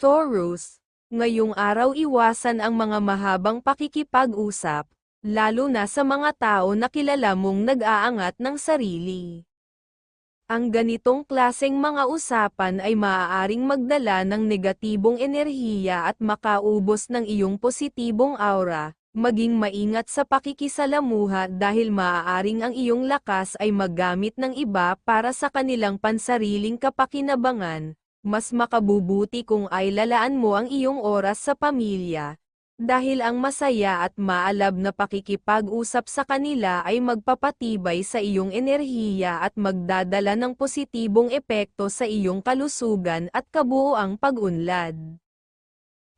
Taurus, ngayong araw iwasan ang mga mahabang pakikipag-usap, lalo na sa mga tao na kilala mong nag-aangat ng sarili. Ang ganitong klaseng mga usapan ay maaaring magdala ng negatibong enerhiya at makaubos ng iyong positibong aura, maging maingat sa pakikisalamuha dahil maaaring ang iyong lakas ay maggamit ng iba para sa kanilang pansariling kapakinabangan, mas makabubuti kung ay lalaan mo ang iyong oras sa pamilya, dahil ang masaya at maalab na pakikipag-usap sa kanila ay magpapatibay sa iyong enerhiya at magdadala ng positibong epekto sa iyong kalusugan at kabuoang pag-unlad.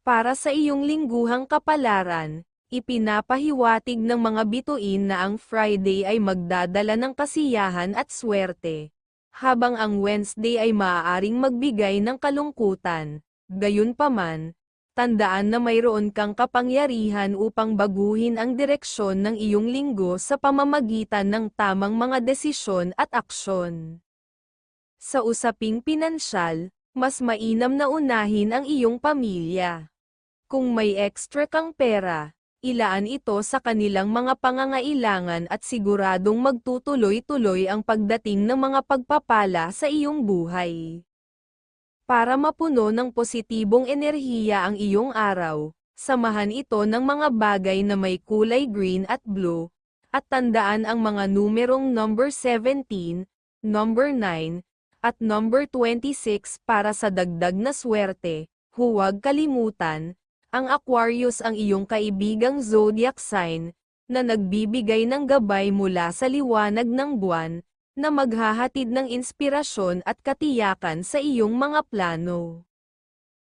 Para sa iyong lingguhang kapalaran, ipinapahiwatig ng mga bituin na ang Friday ay magdadala ng kasiyahan at swerte, habang ang Wednesday ay maaaring magbigay ng kalungkutan. Gayunpaman, tandaan na mayroon kang kapangyarihan upang baguhin ang direksyon ng iyong linggo sa pamamagitan ng tamang mga desisyon at aksyon. Sa usaping pinansyal, mas mainam na unahin ang iyong pamilya. Kung may extra kang pera, ilaan ito sa kanilang mga pangangailangan at siguradong magtutuloy-tuloy ang pagdating ng mga pagpapala sa iyong buhay. Para mapuno ng positibong enerhiya ang iyong araw, samahan ito ng mga bagay na may kulay green at blue, at tandaan ang mga numerong number 17, number 9, at number 26 para sa dagdag na swerte. Huwag kalimutan, ang Aquarius ang iyong kaibigang zodiac sign, na nagbibigay ng gabay mula sa liwanag ng buwan, na maghahatid ng inspirasyon at katiyakan sa iyong mga plano.